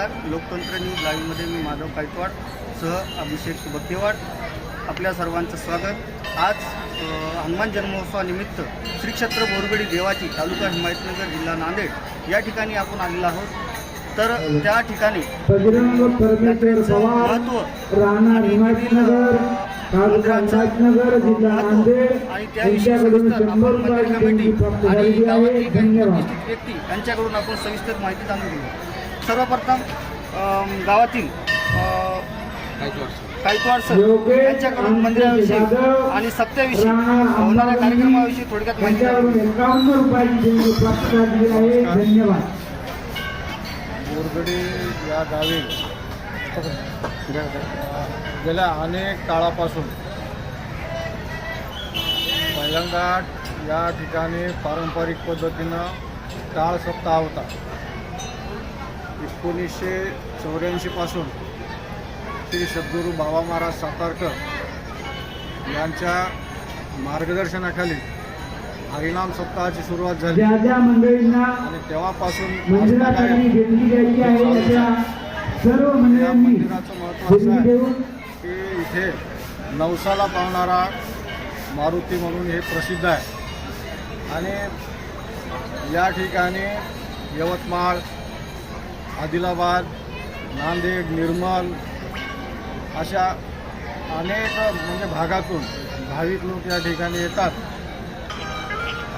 नमस्कार लोकतंत्र न्यूज लाईव्हमध्ये मी माधव गायकवाड सह अभिषेक बक्केवाड आपल्या सर्वांचं स्वागत. आज हनुमान जन्मोत्सवानिमित्त श्री क्षेत्र बोरगडी देवाची तालुका हिमायतनगर जिल्हा नांदेड या ठिकाणी आपण आलेलो आहोत. तर त्या ठिकाणी बजरंग परमेश्वर पवार महत्त्व राणा हिमायतनगर तालुका हिमायतनगर जिल्हा नांदेड. आणि त्याविषयी सविस्तर आपण मंदिर कमिटी आणि गावातील व्यक्ती यांच्याकडून आपण सविस्तर माहिती जाणून घेऊ. सर्वप्रथम गावातील गायकवाड सर यांच्याकडून मंदिराविषयी आणि सप्त्याविषयी राणा होणाऱ्या कार्यक्रमाविषयी थोडक्यात माहिती धन्यवाद. बोरगडी या गावी गेल्या अनेक काळापासून पहिल्यांदा या ठिकाणी पारंपरिक पद्धतीनं टाळ सप्ताह होता. एकोणीसशे चौऱ्याऐंशीपासून श्री सद्गुरू बाबा महाराज सातारकर यांच्या मार्गदर्शनाखाली हरिनाम सप्ताहाची सुरुवात झाली. आणि तेव्हापासून सर्व मंदिराचं महत्त्व असं देणगी आहे की इथे नवसाला पावणारा मारुती म्हणून हे प्रसिद्ध आहे. आणि या ठिकाणी यवतमाळ आदिलाबाद नांदेड निर्मल अशा अनेक म्हणजे भागातून भाविक लोक या ठिकाणी येतात.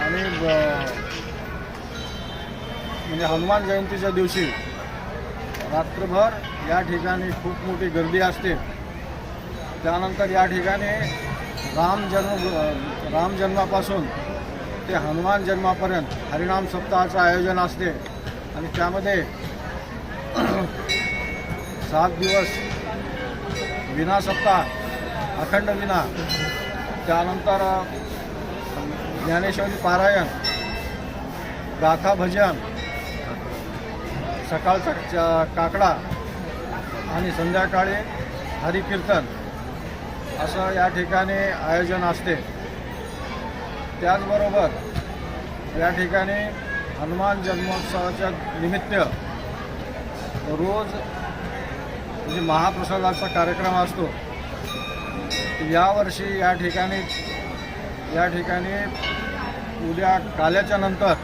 आणि ब- म्हणजे हनुमान जयंतीच्या दिवशी रात्रभर या ठिकाणी खूप मोठी गर्दी असते. त्यानंतर या ठिकाणी राम जन्म राम जन्मापासून ते हनुमान जन्मापर्यंत हरिनाम सप्ताहाचं आयोजन असते. आणि त्यामध्ये सात दिवस विना सप्ताह अखंड विना. त्यानंतर ज्ञानेश्वरी पारायण गाथा भजन सकाळचा चा- काकडा आणि संध्याकाळी हरिकीर्तन असं या ठिकाणी आयोजन असते. त्याचबरोबर या ठिकाणी हनुमान जन्मोत्सवाच्या निमित्त रोज म्हणजे महाप्रसादाचा कार्यक्रम असतो यावर्षी या ठिकाणी या ठिकाणी उद्या काल्याच्या नंतर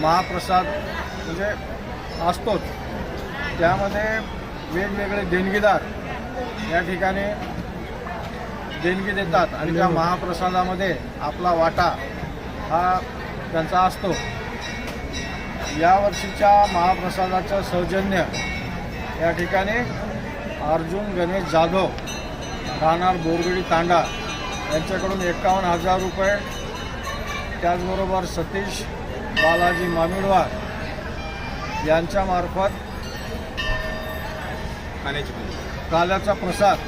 महाप्रसाद म्हणजे असतोच. त्यामध्ये वेगवेगळे देणगीदार या ठिकाणी देणगी देतात आणि त्या महाप्रसादामध्ये आपला वाटा हा त्यांचा असतो. यावर्षीच्या महाप्रसादाचं सौजन्य या ठिकाणी अर्जुन गणेश जाधव राहणार बोरगडी तांडा यांच्याकडून एकावन्न हजार रुपये. त्याचबरोबर सतीश बालाजी मामिडवार यांच्यामार्फत काल्याचा प्रसाद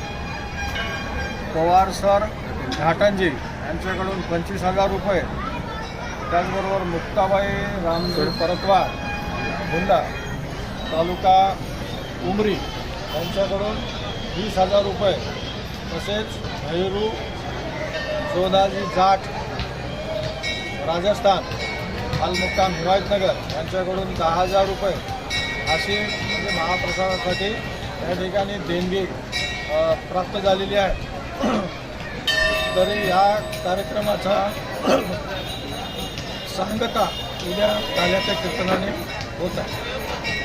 पवार सर घाटंजी यांच्याकडून पंचवीस हजार रुपये. त्याचबरोबर मुक्ताबाई रामजी परतवार हुंडा तालुका उमरी यांच्याकडून वीस हजार रुपये तसेच भैरू सोदाजी जाट राजस्थान हालमुक्काम हिमायतनगर यांच्याकडून दहा हजार रुपये अशी म्हणजे महाप्रसादासाठी या ठिकाणी देणगी प्राप्त झालेली आहे. तरी या कार्यक्रमाचा सांगता उद्या काल्याच्या कीर्तनाने होत आहे.